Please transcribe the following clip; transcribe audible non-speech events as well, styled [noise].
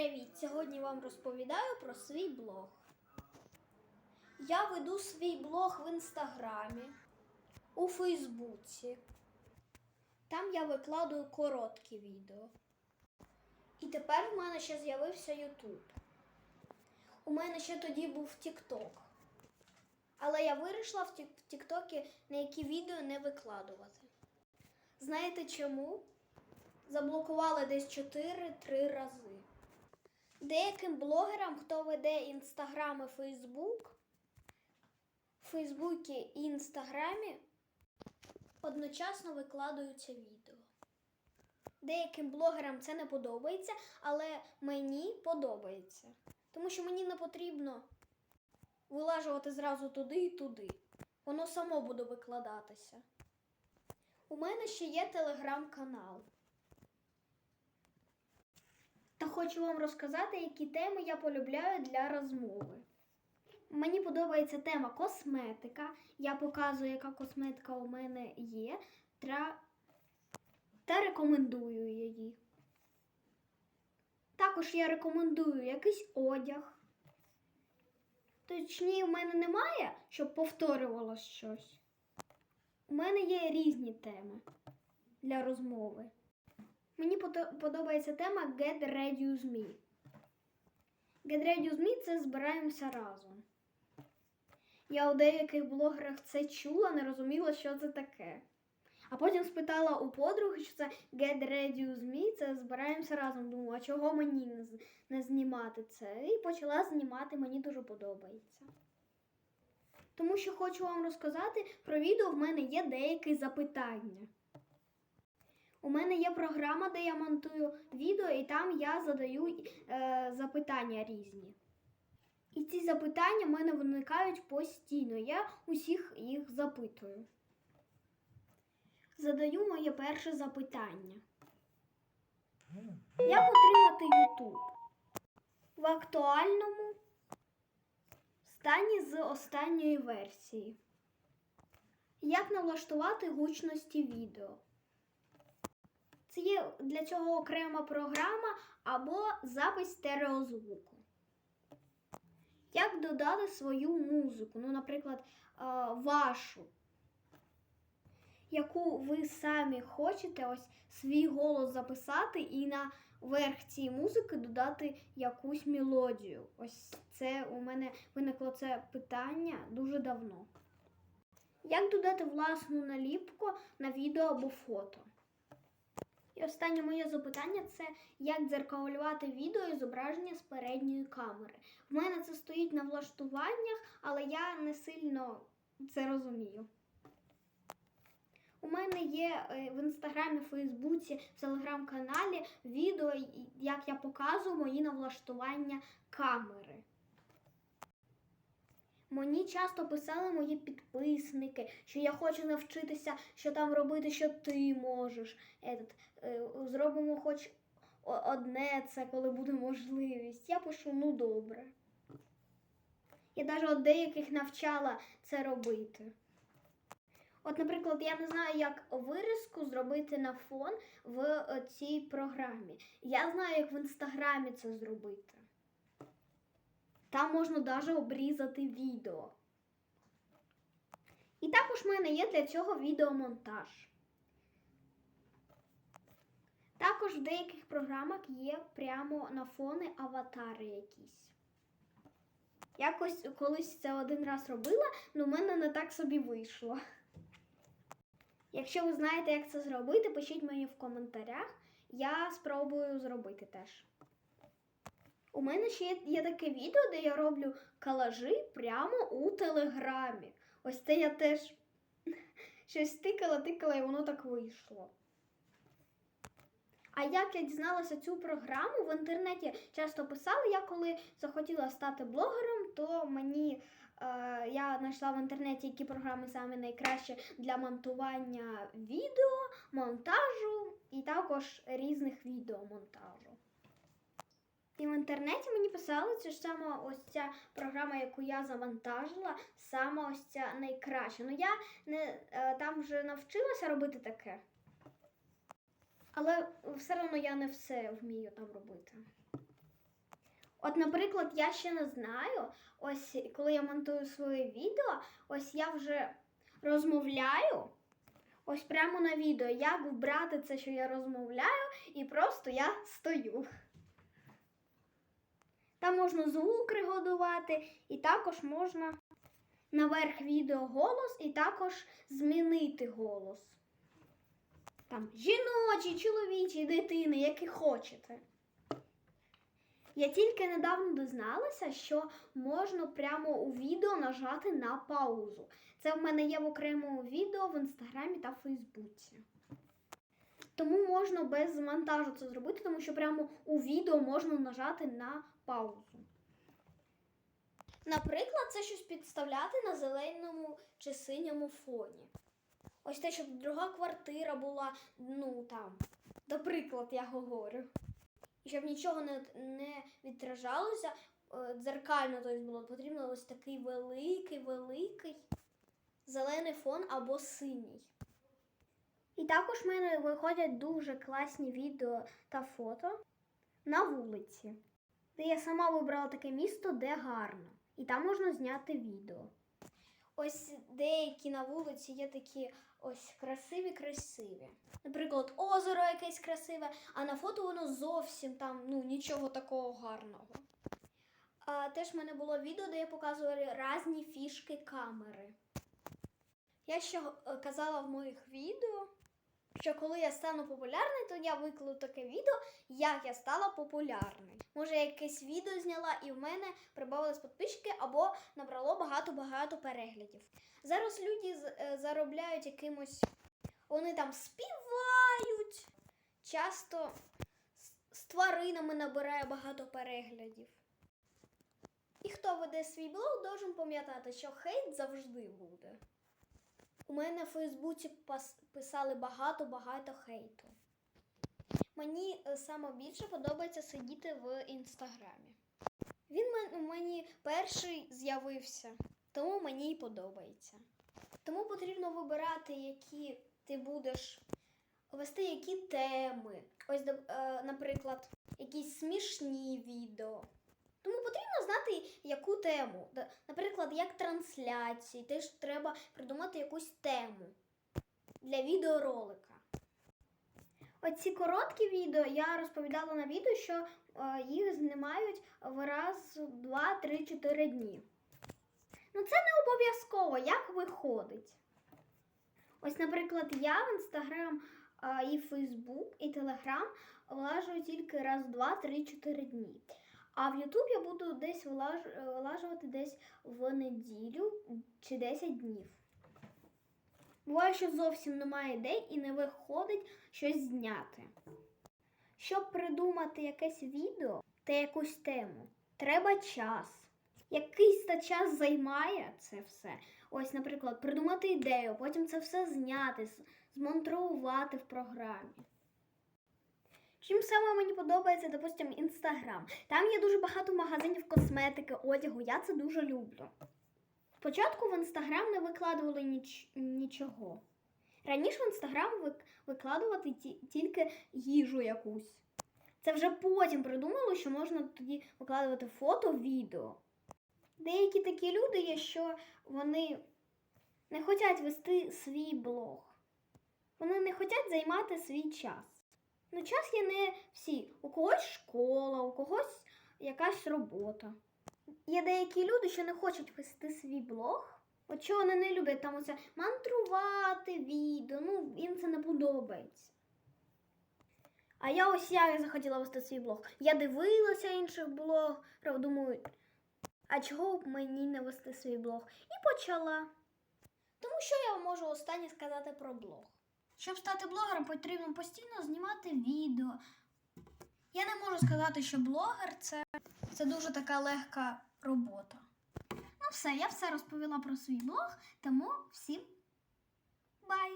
Привіт! Сьогодні вам розповідаю про свій блог. Я веду свій блог в інстаграмі, у Фейсбуці. Там я викладаю короткі відео. І тепер в мене ще з'явився Ютуб. У мене ще тоді був Тікток. Але я вирішила в Тіктокі на які відео не викладувати. Знаєте чому? Заблокували десь 4-3 рази. Деяким блогерам, хто веде інстаграм і Фейсбук, в Фейсбуці і інстаграмі одночасно викладаються відео. Деяким блогерам це не подобається, але мені подобається. Тому що мені не потрібно вилажувати зразу туди і туди. Воно само буде викладатися. У мене ще є телеграм-канал. Та хочу вам розказати, які теми я полюбляю для розмови. Мені подобається тема косметика. Я показую, яка косметика у мене є, тра... та рекомендую її. Також я рекомендую якийсь одяг. Точніше, у мене немає, щоб повторювалось щось. У мене є різні теми для розмови. Мені подобається тема Get Ready with Me. Get Ready with Me це збираємося разом. Я у деяких блогерах це чула, не розуміла, що це таке. А потім спитала у подруги, що це Get Ready with Me, це збираємося разом. Думаю, а чого мені не, знімати це? І почала знімати, мені дуже подобається. Тому що хочу вам розказати про відео, в мене є деякі запитання. У мене є програма, де я монтую відео, і там я задаю е, запитання різні. І ці запитання в мене виникають постійно. Я усіх їх запитую. Задаю моє перше запитання. Як отримати YouTube? В актуальному стані з останньої версії. Як налаштувати гучності відео? Це є для цього окрема програма або запис стереозвуку. Як додати свою музику, ну, наприклад, вашу, яку ви самі хочете ось свій голос записати і на верх цієї музики додати якусь мелодію. Ось це у мене виникло це питання дуже давно. Як додати власну наліпку на відео або фото? І останнє моє запитання це як дзеркалювати відео і зображення з передньої камери. В мене це стоїть на влаштуваннях, але я не сильно це розумію. У мене є е, в інстаграмі, Фейсбуці, в телеграм-каналі відео, як я показую мої налаштування камери. Мені часто писали мої підписники, що я хочу навчитися, що там робити, що ти можеш. Этот, е, зробимо хоч одне це, коли буде можливість. Я пишу, ну добре. Я навіть от деяких навчала це робити. От, наприклад, я не знаю, як вирізку зробити на фон в цій програмі. Я знаю, як в інстаграмі це зробити. Там можна навіть обрізати відео. І також в мене є для цього відеомонтаж. Також в деяких програмах є прямо на фони аватари якісь. Якось колись це один раз робила, але в мене не так собі вийшло. Якщо ви знаєте, як це зробити, пишіть мені в коментарях. Я спробую зробити теж. У мене ще є, таке відео, де я роблю калажі прямо у телеграмі. Ось це я теж [laughs] щось тикала, тикала, і воно так вийшло. А як я дізналася цю програму в інтернеті часто писали, я коли захотіла стати блогером, то мені е, я знайшла в інтернеті, які програми саме найкращі для монтування відео, монтажу і також різних відеомонтажу. І в інтернеті мені писали, ж саме ось ця програма, яку я завантажила, саме ось ця найкраща. Ну я не е, там вже навчилася робити таке. Але все одно я не все вмію там робити. От, наприклад, я ще не знаю, ось коли я монтую своє відео, ось я вже розмовляю. Ось прямо на відео, як вбрати це, що я розмовляю, і просто я стою. Там можна звук регулювати, і також можна наверх відео голос, і також змінити голос. Там жіночий, чоловічий, дитини, який хочете. Я тільки недавно дізналася, що можна прямо у відео нажати на паузу. Це в мене є в окремому відео в інстаграмі та Фейсбуці. Тому можна без монтажу це зробити, тому що прямо у відео можна нажати на паузу. Наприклад, це щось підставляти на зеленому чи синьому фоні. Ось те, щоб друга квартира була, ну там, наприклад, я говорю. І щоб нічого не, не відражалося, е, дзеркально тобто було потрібно ось такий великий, великий зелений фон або синій. І також в мене виходять дуже класні відео та фото на вулиці, де я сама вибрала таке місто, де гарно. І там можна зняти відео. Ось деякі на вулиці є такі ось красиві-красиві. Наприклад, озеро якесь красиве, а на фото воно зовсім там ну, нічого такого гарного. А теж в мене було відео, де я показувала різні фішки камери. Я ще е, казала в моїх відео, що коли я стану популярною, то я викладу таке відео, як я стала популярною. Може, я якесь відео зняла і в мене прибавились підписчики або набрало багато-багато переглядів. Зараз люди е, заробляють якимось. Вони там співають, часто з- тваринами набирає багато переглядів. І хто веде свій блог, должен пам'ятати, що хейт завжди буде. У мене в Фейсбуці писали багато-багато хейту. Мені е, саме більше подобається сидіти в інстаграмі. Він у мені перший з'явився, тому мені й подобається. Тому потрібно вибирати, які ти будеш вести які теми. Ось, е, наприклад, якісь смішні відео. Тому потрібно знати, яку тему. Наприклад, як трансляції, теж треба придумати якусь тему для відеоролика. Оці короткі відео я розповідала на відео, що е, їх знімають в раз, два, три, чотири дні. Ну, це не обов'язково, як виходить. Ось, наприклад, я в Інстаграм е, і Фейсбук, і Телеграм влажую тільки раз, два, три, чотири дні. А в Ютуб я буду десь вилаж... е, десь в неділю чи 10 днів. Буває, що зовсім немає ідей і не виходить щось зняти. Щоб придумати якесь відео та якусь тему, треба час. Якийсь та час займає це все. Ось, наприклад, придумати ідею, потім це все зняти, змонтувати в програмі. Чим саме мені подобається, допустим, Інстаграм. Там є дуже багато магазинів косметики, одягу. Я це дуже люблю. Спочатку в Інстаграм не викладували ніч... нічого. Раніше в Інстаграм вик... викладувати ті... тільки їжу якусь. Це вже потім придумали, що можна тоді викладувати фото, відео. Деякі такі люди є, що вони не хочуть вести свій блог. Вони не хочуть займати свій час. Ну, час є не всі. У когось школа, у когось якась робота. Є деякі люди, що не хочуть вести свій блог. От чого вони не люблять там оце мантрувати відео, ну їм це не подобається. А я ось я захотіла вести свій блог. Я дивилася інших блогерів, думаю, а чого б мені не вести свій блог? І почала. Тому що я можу останнє сказати про блог. Щоб стати блогером, потрібно постійно знімати відео. Я не можу сказати, що блогер це, це дуже така легка робота. Ну все, я все розповіла про свій блог, тому всім бай!